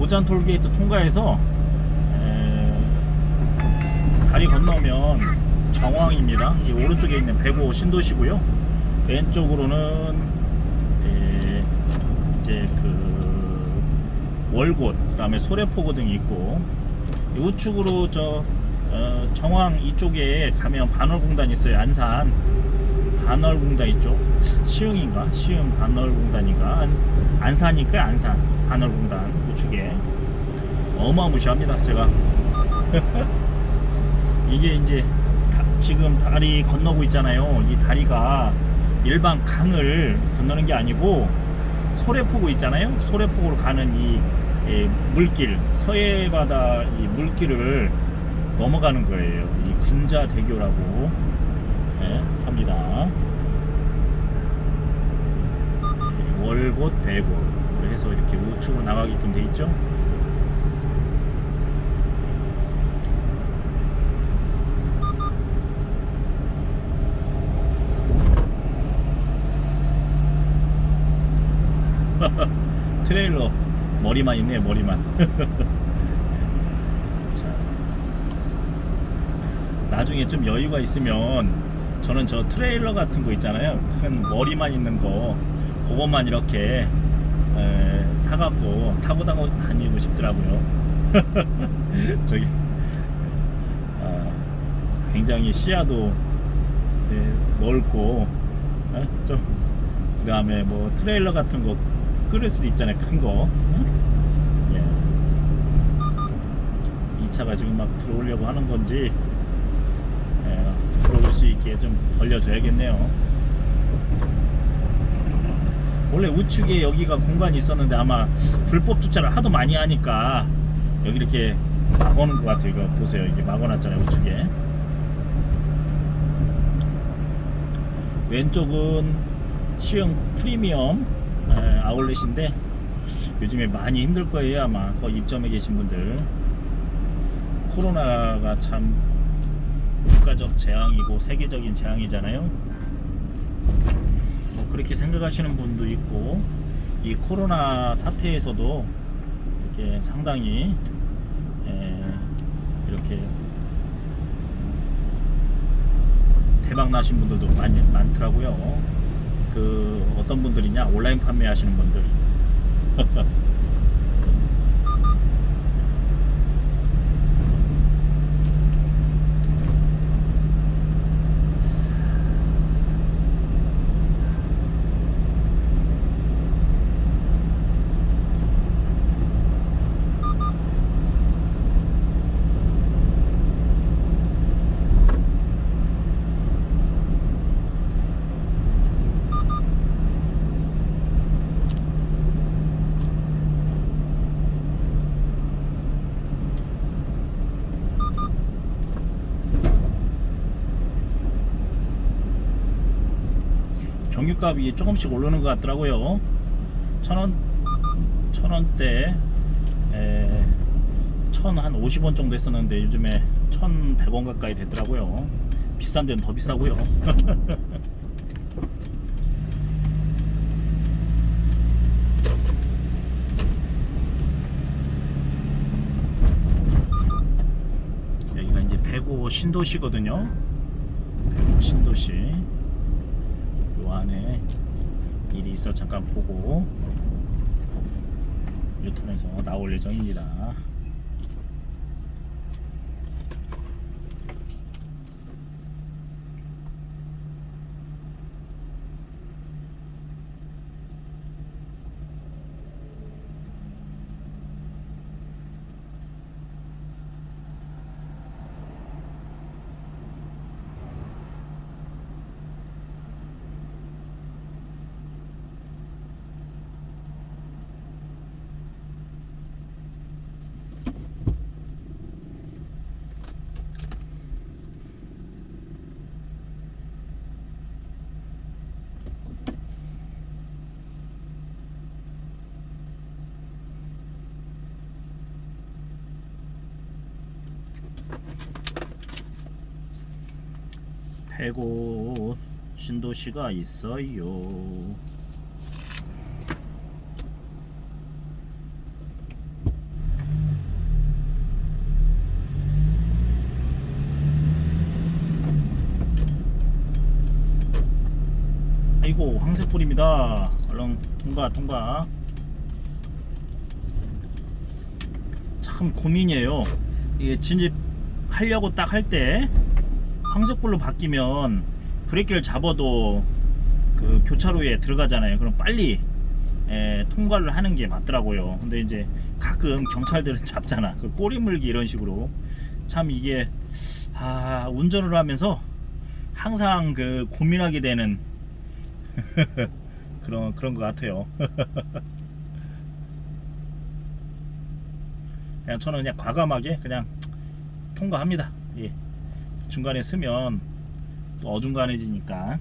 고잔 톨게이트 통과해서 에, 다리 건너면 정왕입니다. 이 오른쪽에 있는 백오 신도시고요. 왼쪽으로는 에, 이제 그 월곶, 그다음에 소래포구 등이 있고 이 우측으로 저 어, 정왕 이쪽에 가면 반월공단 있어요. 안산 반월공단 있죠. 시흥인가? 시흥 반월공단인가? 안, 안산이니까 안산 반월공단 우측에 어마무시합니다. 제가 이게 이제 다- 지금 다리 건너고 있잖아요. 이 다리가 일반 강을 건너는 게 아니고 소래포구 있잖아요. 소래포구로 가는 이 예, 물길 서해바다 이 물길을 넘어가는 거예요. 이 군자대교라고 예, 합니다. 예, 월곶, 대곶 해서 이렇게 우측으로 나가게끔 돼 있죠. 트레일러 머리만 있네요 머리만 자, 나중에 좀 여유가 있으면 저는 저 트레일러 같은 거 있잖아요 큰 머리만 있는 거 그것만 이렇게 에, 사갖고 타고 타고 다니고 싶더라고요 저기 아, 굉장히 시야도 예, 넓고 어? 좀 그다음에 뭐 트레일러 같은 거 끓일 수도 있잖아요 큰 거. 예. 이 차가 지금 막 들어오려고 하는 건지 예, 들어올 수 있게 좀 벌려줘야겠네요. 원래 우측에 여기가 공간이 있었는데 아마 불법 주차를 하도 많이 하니까 여기 이렇게 막아놓은 것 같아요. 이거 보세요. 이게 막아놨잖아요 우측에. 왼쪽은 시흥 프리미엄 에, 아울렛인데 요즘에 많이 힘들 거예요 아마 거기 입점해 계신 분들 코로나가 참 국가적 재앙이고 세계적인 재앙이잖아요 뭐 그렇게 생각하시는 분도 있고 이 코로나 사태에서도 이렇게 상당히 에, 이렇게 대박 나신 분들도 많이 많더라고요. 그 어떤 분들이냐 온라인 판매하시는 분들. 정유값이 조금씩 오르는 것 같더라고요. 천 원, 천 원대, 에, 천한 50원 정도 했었는데 요즘에 천 100원 가까이 되더라고요. 비싼 데는 더 비싸고요. 여기가 이제 배구 신도시거든요. 배구 신도시. 요 안에 일이 있어 잠깐 보고 유턴해서 나올 예정입니다. 해곳 신도시가 있어요. 아이고 황색불입니다 얼른 통과 통과. 참 고민이에요. 이게 진입 하려고 딱 할 때 황색불로 바뀌면 브레이크를 잡아도 그 교차로에 들어가잖아요. 그럼 빨리 에, 통과를 하는 게 맞더라고요. 근데 이제 가끔 경찰들은 잡잖아. 그 꼬리 물기 이런 식으로. 참 이게 아, 운전을 하면서 항상 그 고민하게 되는 그런 그런 것 같아요. 그냥 저는 그냥 과감하게 그냥 통과합니다. 예. 중간에 쓰면 또 어중간해지니까.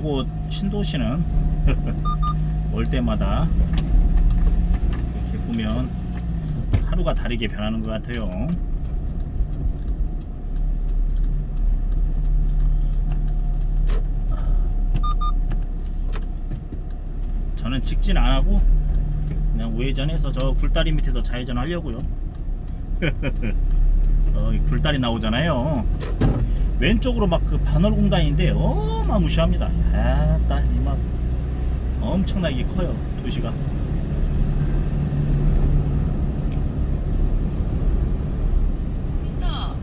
이 백옷 신도시는 올 때마다 이렇게 보면 하루가 다르게 변하는 것 같아요. 저는 직진 안 하고 그냥 우회전해서 저 굴다리 밑에서 좌회전 하려고요. 어, 이 굴다리 나오잖아요. 왼쪽으로 막 그 반월 공단인데 어마무시합니다. 아따 이막 엄청나게 커요 도시가.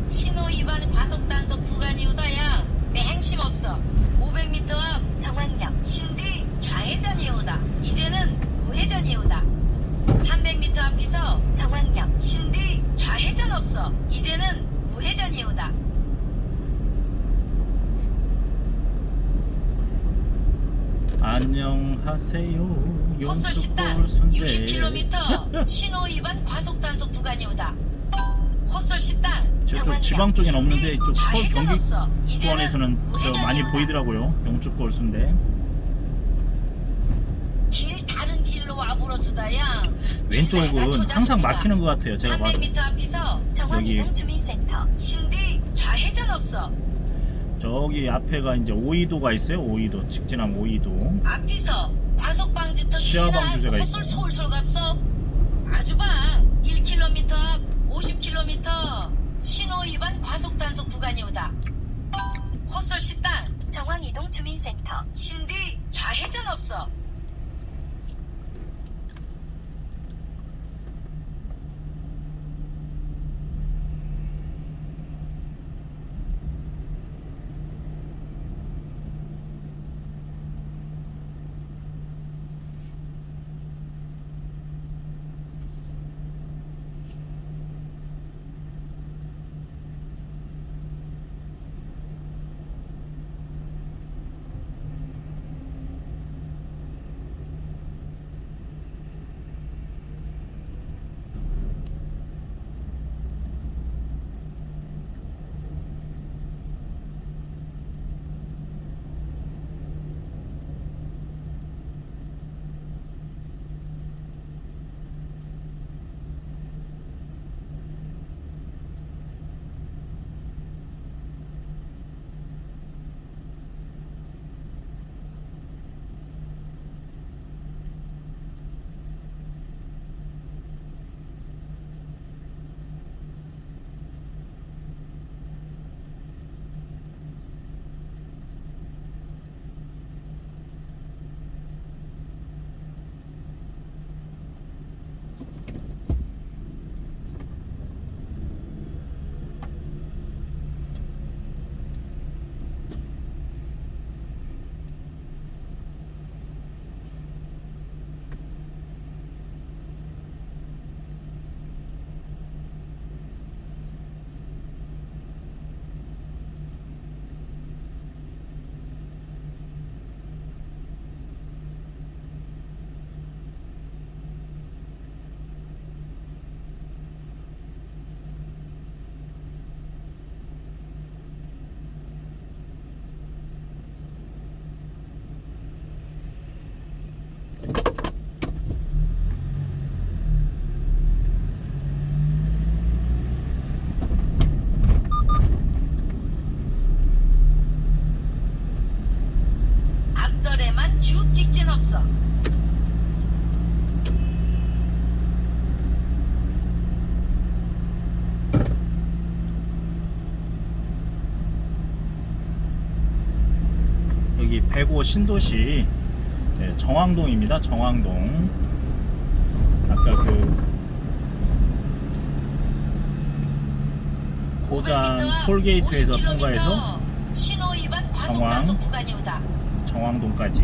신호 위반 과속 단속 구간 이 오다야. 맹심 없어. 500m 앞 정황역 신디 좌회전이 오다. 이제는 우회전이 오다. 300m 앞에서 정황역 신디 좌회전 없어. 이제는 우회전이 오다 안녕하세요. 헛솔 식당 용주골순대. 60km 신호 위반 과속 단속 구간이 오다 헛솔 식당 저쪽 지방 쪽엔 없는데 이쪽 서울 좌회전 경기 없어. 이제는 수원에서는 저 우회전이 많이 오다. 보이더라고요. 용축골 순대. 길 다른 길로 와불어 수다야 왼쪽은 항상 막히는 것 같아요. 제가 봐도 300m 앞에서 정원이동 주민센터 신디 좌회전 없어 저기 앞에가 이제 오이도가 있어요. 오이도. 직진하면 오이도. 앞에서 과속 방지 턱 시야방 주제가 헛솔 있고. 솔솔 갑서 아주방. 1km 앞 50km 신호 위반 과속 단속 구간이 오다. 헛솔 식당. 정황이동 주민센터. 신디 좌회전 없어 쭉 직진 없어. 여기 백오 신도시 네, 정왕동입니다. 정왕동. 아까 그 고잔 500m 앞 톨게이트에서 50km 통과해서 정황. 정왕동까지